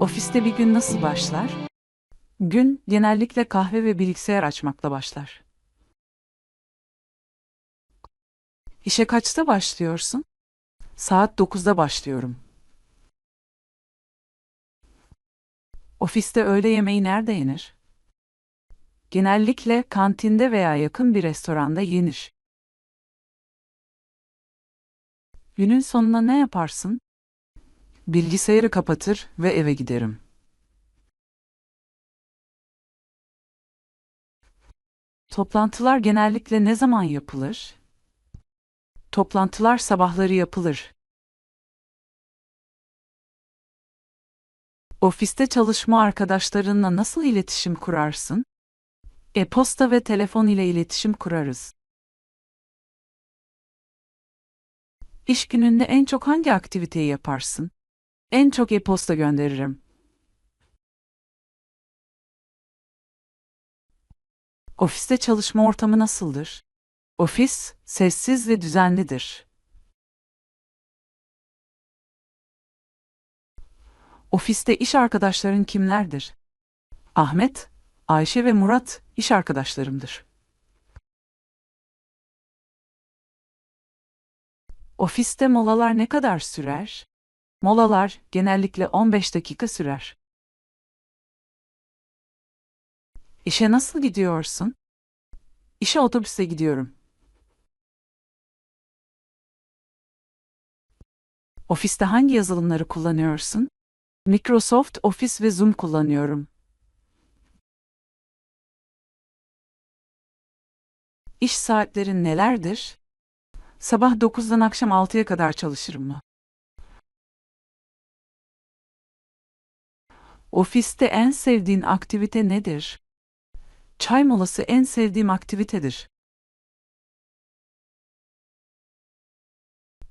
Ofiste bir gün nasıl başlar? Gün genellikle kahve ve bilgisayar açmakla başlar. İşe kaçta başlıyorsun? Saat 9'da başlıyorum. Ofiste öğle yemeği nerede yenir? Genellikle kantinde veya yakın bir restoranda yenir. Günün sonuna ne yaparsın? Bilgisayarı kapatır ve eve giderim. Toplantılar genellikle ne zaman yapılır? Toplantılar sabahları yapılır. Ofiste çalışma arkadaşlarınla nasıl iletişim kurarsın? E-posta ve telefon ile iletişim kurarız. İş gününde en çok hangi aktiviteyi yaparsın? En çok e-posta gönderirim. Ofiste çalışma ortamı nasıldır? Ofis sessiz ve düzenlidir. Ofiste iş arkadaşların kimlerdir? Ahmet, Ayşe ve Murat iş arkadaşlarımdır. Ofiste molalar ne kadar sürer? Molalar genellikle 15 dakika sürer. İşe nasıl gidiyorsun? İşe otobüse gidiyorum. Ofiste hangi yazılımları kullanıyorsun? Microsoft Office ve Zoom kullanıyorum. İş saatlerin nelerdir? Sabah 9'dan akşam 6'ya kadar çalışırım mı? Ofiste en sevdiğin aktivite nedir? Çay molası en sevdiğim aktivitedir.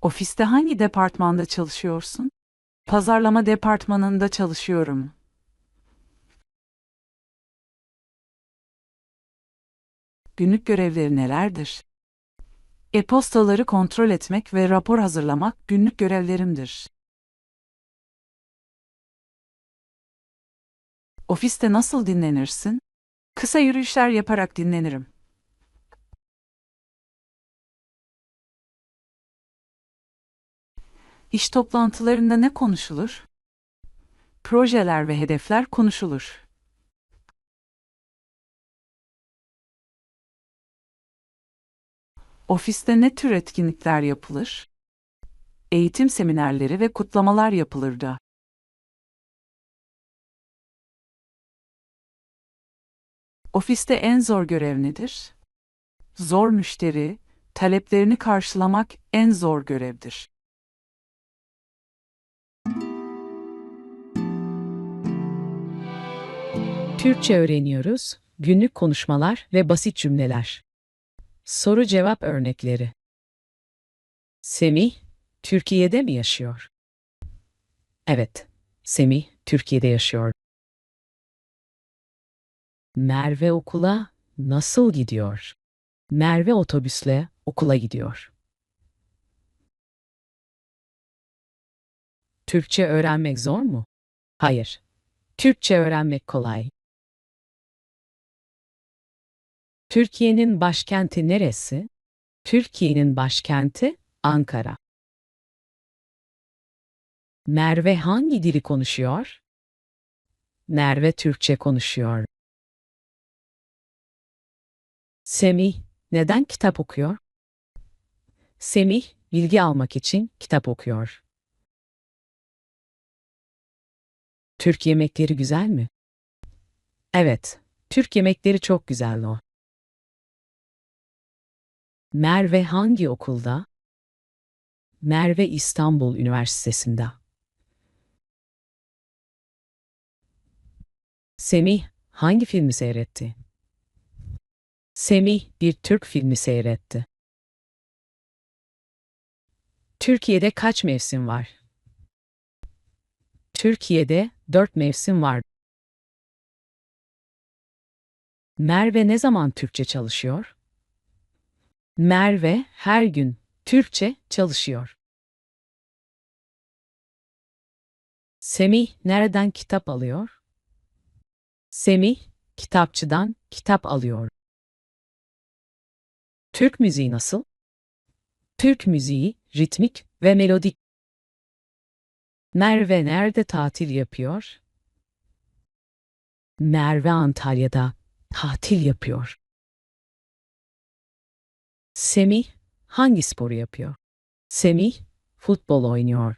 Ofiste hangi departmanda çalışıyorsun? Pazarlama departmanında çalışıyorum. Günlük görevleri nelerdir? E-postaları kontrol etmek ve rapor hazırlamak günlük görevlerimdir. Ofiste nasıl dinlenirsin? Kısa yürüyüşler yaparak dinlenirim. İş toplantılarında ne konuşulur? Projeler ve hedefler konuşulur. Ofiste ne tür etkinlikler yapılır? Eğitim seminerleri ve kutlamalar yapılır da. Ofiste en zor görev nedir? Zor müşteri, taleplerini karşılamak en zor görevdir. Türkçe öğreniyoruz, günlük konuşmalar ve basit cümleler. Soru cevap örnekleri. Semih, Türkiye'de mi yaşıyor? Evet, Semih, Türkiye'de yaşıyor. Merve okula nasıl gidiyor? Merve otobüsle okula gidiyor. Türkçe öğrenmek zor mu? Hayır. Türkçe öğrenmek kolay. Türkiye'nin başkenti neresi? Türkiye'nin başkenti Ankara. Merve hangi dili konuşuyor? Merve Türkçe konuşuyor. Semih neden kitap okuyor? Semih bilgi almak için kitap okuyor. Türk yemekleri güzel mi? Evet, Türk yemekleri çok güzel o. Merve hangi okulda? Merve İstanbul Üniversitesi'nde. Semih hangi filmi seyretti? Semih bir Türk filmi seyretti. Türkiye'de kaç mevsim var? Türkiye'de dört mevsim var. Merve ne zaman Türkçe çalışıyor? Merve her gün Türkçe çalışıyor. Semih nereden kitap alıyor? Semih kitapçıdan kitap alıyor. Türk müziği nasıl? Türk müziği ritmik ve melodik. Merve nerede tatil yapıyor? Merve Antalya'da tatil yapıyor. Semih hangi sporu yapıyor? Semih futbol oynuyor.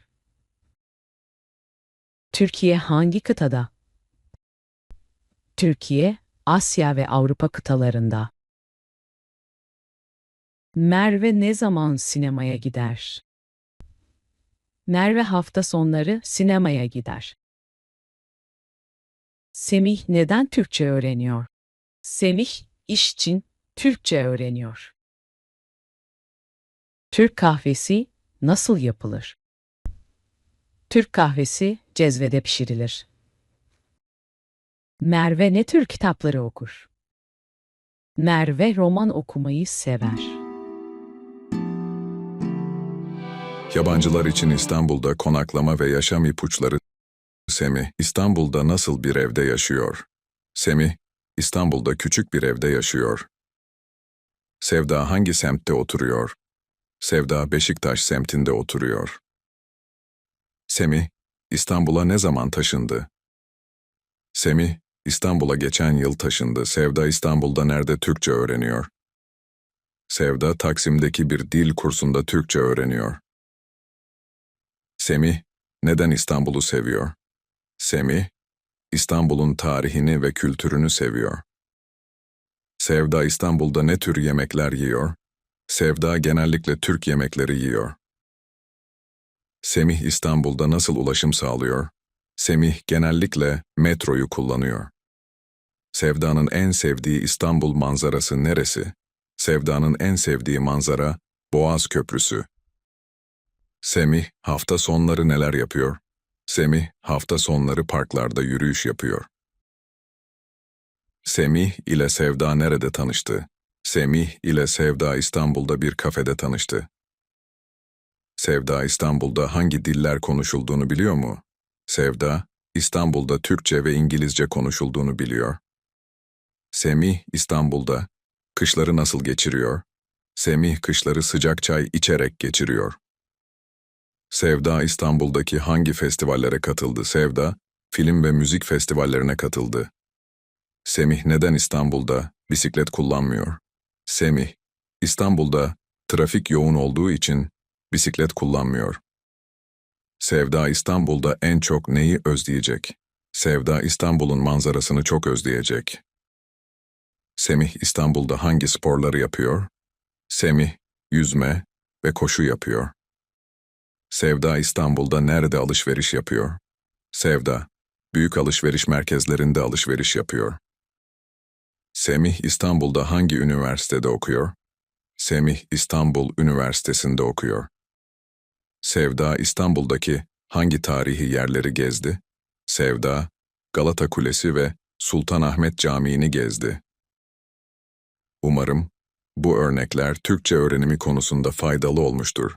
Türkiye hangi kıtada? Türkiye, Asya ve Avrupa kıtalarında. Merve ne zaman sinemaya gider? Merve hafta sonları sinemaya gider. Semih neden Türkçe öğreniyor? Semih iş için Türkçe öğreniyor. Türk kahvesi nasıl yapılır? Türk kahvesi cezvede pişirilir. Merve ne tür kitapları okur? Merve roman okumayı sever. Yabancılar için İstanbul'da konaklama ve yaşam ipuçları Semih, İstanbul'da nasıl bir evde yaşıyor? Semih, İstanbul'da küçük bir evde yaşıyor. Sevda hangi semtte oturuyor? Sevda Beşiktaş semtinde oturuyor. Semih, İstanbul'a ne zaman taşındı? Semih, İstanbul'a geçen yıl taşındı. Sevda İstanbul'da nerede Türkçe öğreniyor? Sevda Taksim'deki bir dil kursunda Türkçe öğreniyor. Semih, neden İstanbul'u seviyor? Semih, İstanbul'un tarihini ve kültürünü seviyor. Sevda İstanbul'da ne tür yemekler yiyor? Sevda genellikle Türk yemekleri yiyor. Semih İstanbul'da nasıl ulaşım sağlıyor? Semih genellikle metroyu kullanıyor. Sevda'nın en sevdiği İstanbul manzarası neresi? Sevda'nın en sevdiği manzara Boğaz Köprüsü. Semih hafta sonları neler yapıyor? Semih hafta sonları parklarda yürüyüş yapıyor. Semih ile Sevda nerede tanıştı? Semih ile Sevda İstanbul'da bir kafede tanıştı. Sevda İstanbul'da hangi diller konuşulduğunu biliyor mu? Sevda, İstanbul'da Türkçe ve İngilizce konuşulduğunu biliyor. Semih İstanbul'da kışları nasıl geçiriyor? Semih kışları sıcak çay içerek geçiriyor. Sevda İstanbul'daki hangi festivallere katıldı? Sevda, film ve müzik festivallerine katıldı. Semih neden İstanbul'da bisiklet kullanmıyor? Semih, İstanbul'da trafik yoğun olduğu için bisiklet kullanmıyor. Sevda İstanbul'da en çok neyi özleyecek? Sevda İstanbul'un manzarasını çok özleyecek. Semih İstanbul'da hangi sporları yapıyor? Semih, yüzme ve koşu yapıyor. Sevda İstanbul'da nerede alışveriş yapıyor? Sevda, büyük alışveriş merkezlerinde alışveriş yapıyor. Semih İstanbul'da hangi üniversitede okuyor? Semih İstanbul Üniversitesi'nde okuyor. Sevda İstanbul'daki hangi tarihi yerleri gezdi? Sevda, Galata Kulesi ve Sultanahmet Camii'ni gezdi. Umarım bu örnekler Türkçe öğrenimi konusunda faydalı olmuştur.